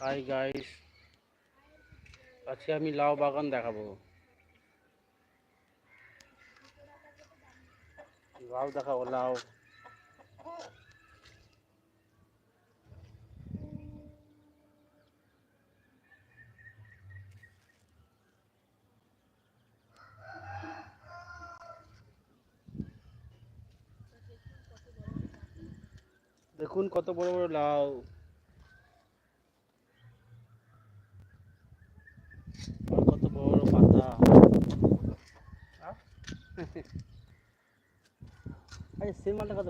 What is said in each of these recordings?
Hi guys আজকে আমি লাউ বাগান দেখাবো। লাউ দেখাবো লাউ। দেখুন কত বড় বড় লাউ কত বড় পাতা? আরে সেই মালটা কত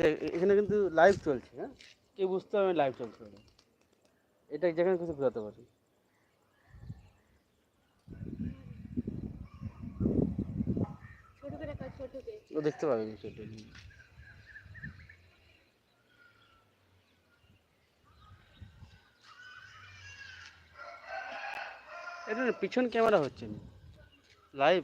এ- এখানে কিন্তু লাইভ চলছে হ্যাঁ কেউ বুঝতে পারবে লাইভ চলছে। এটা যেখানে কিছু বোঝাতে পারি ছোট ও দেখতে পাবে বিষয়টা এটা। না পিছন ক্যামেরা হচ্ছে না। লাইভ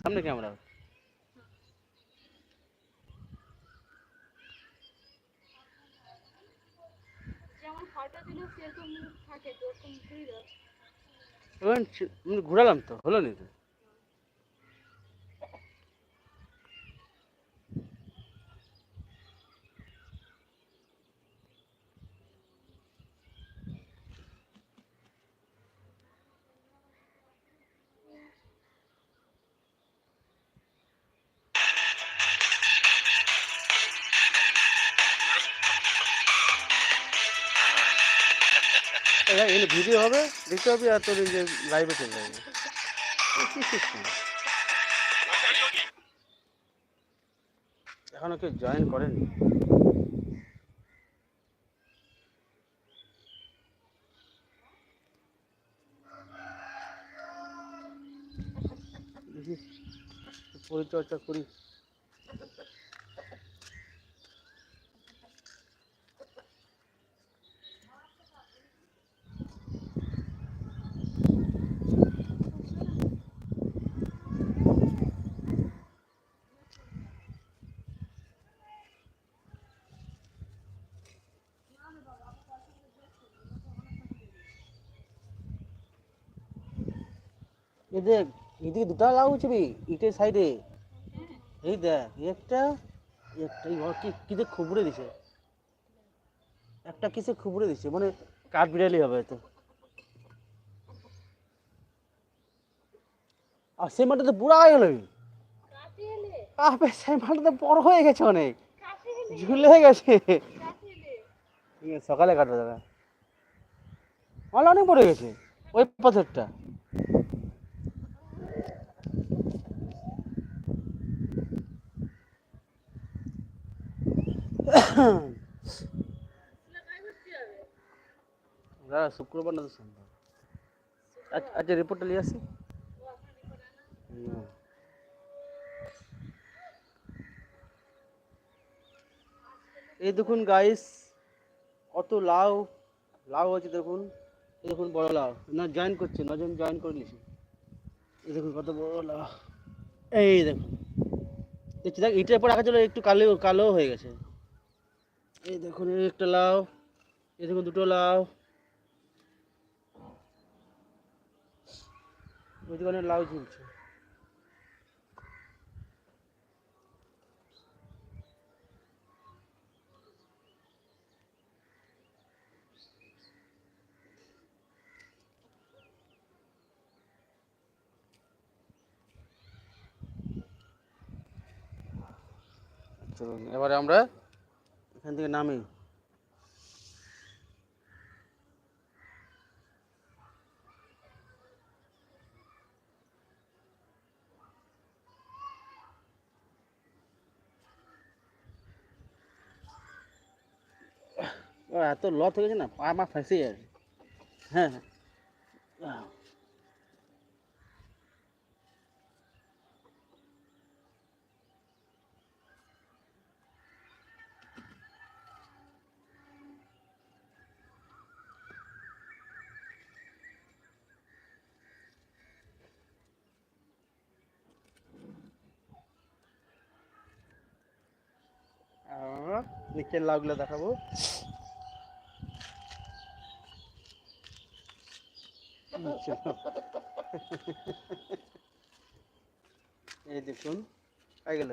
সামনে ক্যামেরা হচ্ছে যেমন ফটো দিলে সেরকম মুখ থাকে তো ওরকম ঘুরে দাও এবার ছি- আমি ঘুরালাম তো হলো নি তো? এখানে ভিডিও হবে, দেখতে পাবি আর তোর যে লাইভে চলে যাবে? এখনও কেউ জয়েন করেনি পরিচর্যা করি এ দেখ, এদিকে দুটা লাউ ছিবি ইটের সাইডে এই দেখ, একটা একটা কি কিসে খুবড়ে দিছে? একটা কিসে খুবড়ে দিছে? মানে কাঠ বিড়ালি হবে তো আর সেই মাঠটা তো বুড়া হয়ে গেল। সেই মাঠটা তো বড় হয়ে গেছে অনেক। ঝুলে গেছে। সকালে কাটবে দাদা। মাল অনেক পড়ে গেছে। ওই পাথরটা। দাদা শুক্রবার না তো সোমবার আচ্ছা রিপোর্টটা নিয়ে আসি এই দেখুন গাইস কত লাউ লাউ আছে দেখুন এই দেখুন বড় লাউ না জয়েন করছে নজন জয়েন করে নিয়েছে এই দেখুন কত বড় লাউ এই দেখুন দেখছি দেখ ইটের পর রাখা ছিল একটু কালো কালো হয়ে গেছে এই দেখুন এই একটা লাউ এই দেখুন দুটো লাউ ওই লাউ ঝুলছে। এবারে আমরা এখান থেকে নামি। এত লত হয়ে গেছে না পা মা ফেঁসে যাবে হ্যাঁ, হ্যাঁ। নিচের লাউগুলো দেখাবো। এই দেখুন আই গেল।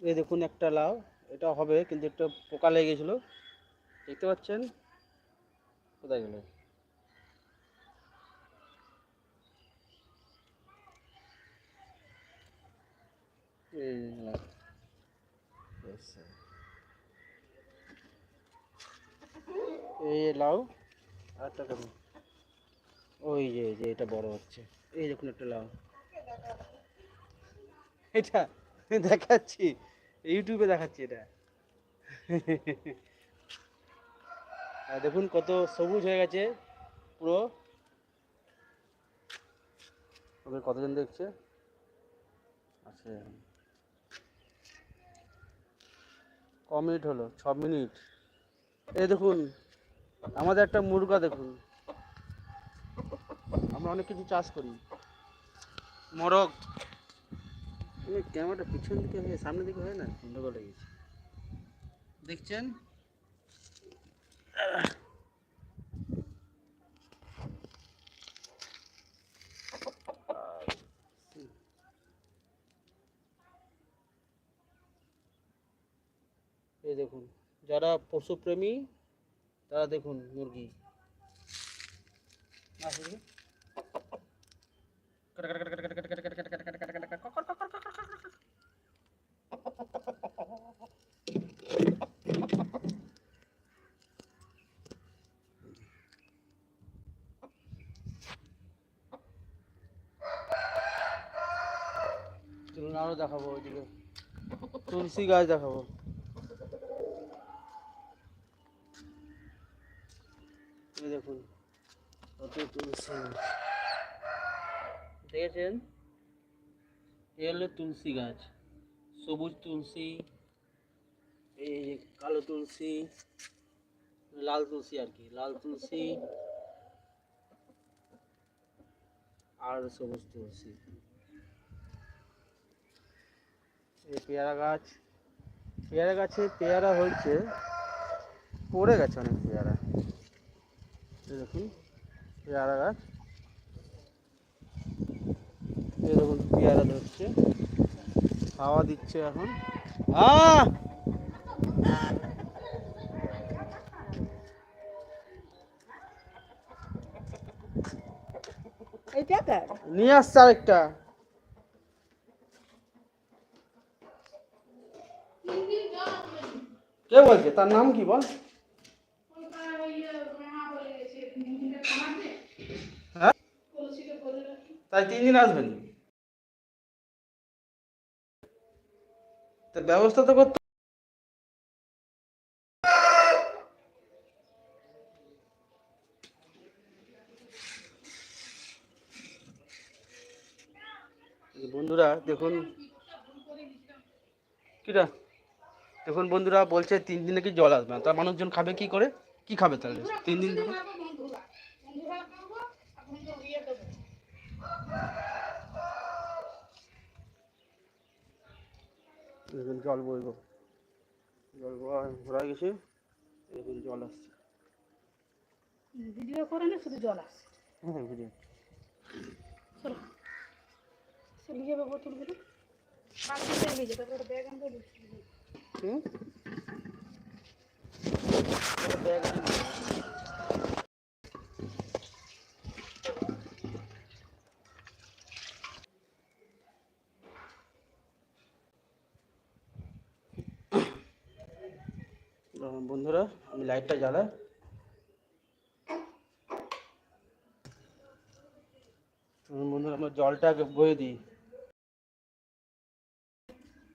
এই দেখুন একটা লাউ, এটা হবে, কিন্তু একটা পোকা লেগে গেছিল। দেখতে পাচ্ছেন? কোথায় গেল? এই এই লাউ। আর একটা ওই যে যে এটা বড় হচ্ছে। এই দেখুন একটা লাউ। এটা দেখাচ্ছি। ইউটিউবে দেখাচ্ছি এটা। আর দেখুন কত সবুজ হয়ে গেছে পুরো। ওদের কতজন দেখছে? আচ্ছা। ক মিনিট হলো? ছ মিনিট। এই দেখুন আমাদের একটা মুরগা দেখুন। আমরা অনেক কিছু চাষ করি। মানে ক্যামেরাটা পিছন দিকে হয়ে সামনের দিকে হয় না? গন্ডগোল হয়ে গেছে। দেখছেন? এই দেখুন যারা পশুপ্রেমী তারা দেখুন মুরগি। চলুন আরও দেখাবো ওইদিকে। তুলসী গাছ দেখাবো। দেখুন, কত তুলসী দেখেছেন? এ হলো তুলসী গাছ, সবুজ তুলসী, এই যে কালো তুলসী, লাল তুলসী আর কি, লাল তুলসী আর সবুজ তুলসী। এই পেয়ারা গাছ, পেয়ারা গাছে পেয়ারা হয়েছে, পড়ে গেছে অনেক পেয়ারা। দেখুন পেয়ারা গাছ। দেখুন পেয়ারা ধরছে। হাওয়া দিচ্ছে এখন। আহ! নিয়ে আসছে আরেকটা। কে বলছে? তার নাম কি বল? তাই তিন দিন আসবেন। তা ব্যবস্থা তো করতে বন্ধুরা, দেখুন। কিটা? দেখুন বন্ধুরা, বলছে তিন দিনে কি জল আসবে না। তার মানুষজন খাবে কি করে? কি খাবে তাহলে? তিন দিন দেখুন জল বইব। জল ভরা গেছে দেখুন জল আসছে। ভিডিও করে না শুধু জল আসে হ্যাঁ ভিডিও। চলো। চলে যাবে বোতলগুলো যাবে তারপরে ব্যাগ আনতে হুম? ব্যাগ বন্ধুরা আমি লাইটটা জ্বালাই হুম, বন্ধুরা আমরা জলটা আগে বয়ে দিই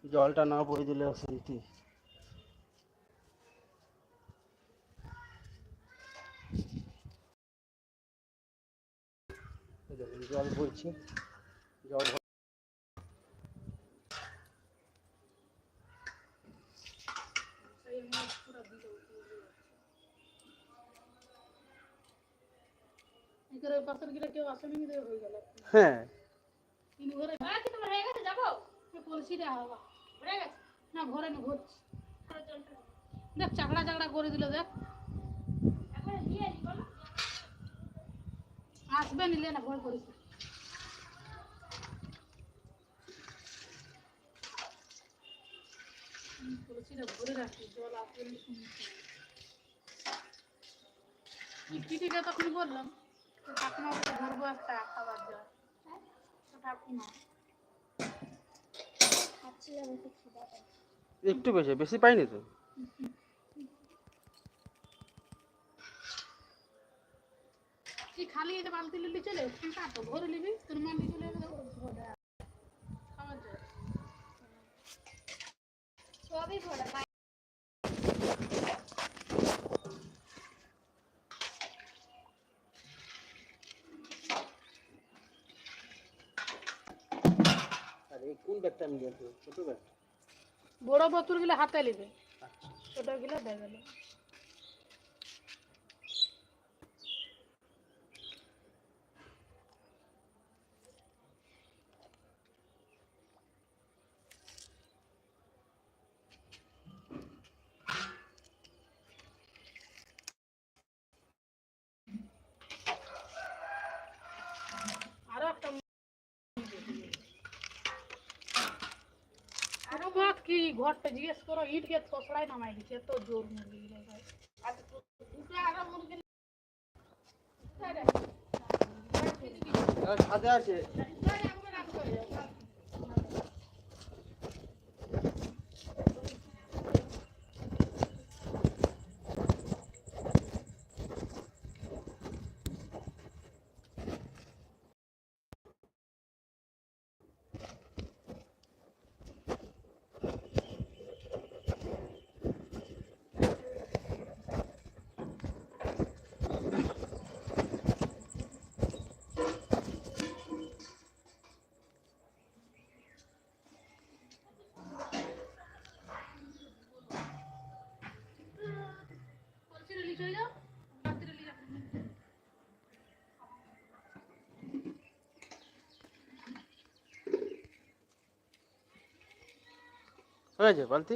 জলটা না বয়ে দিলে অশান্তি এই দেখুন জল বইছে জল ভ- এখানে পাশের গিয়ে কেউ আসেনি কিন্তু হয়ে গেল হ্যাঁ তিন ঘরে হ্যাঁ কি তোমার হয়ে গেছে যাব কলসিটা হওয়া ভরে গেছে না ভরে নি ভরছি দেখ চাকড়া চাকড়া করে দিল দেখ। আসবে নিলে না ভয় করিস না। কলসিটা ভরে রাখি জল আসবে না শুনছি টিটিটা তখন বললাম ধরবো একটা খাবার জল। ঠাকুমা একটু বেশি বেশি পাইনি তো। খালি এটা বালতি লিলি চলে তো ভরে তোর মালি চলে খাবার সবই ভরা কোন ব্যাগটা আমি ছোট ব্যাগ বড় বোতলগুলো হাতে নেবে। ছোটগুলো ব্যাগে নেবে আরও একটা আরও বাত কি ঘরটা জিজ্ঞেস করো ইট কে থসড়াই নামাই দিচ্ছে এত জোর মুরগি গুলো ভাই। আর দুটো আরও মুরগি কোথায় রে? আর ছাদে আছে। হয়েছে বালতি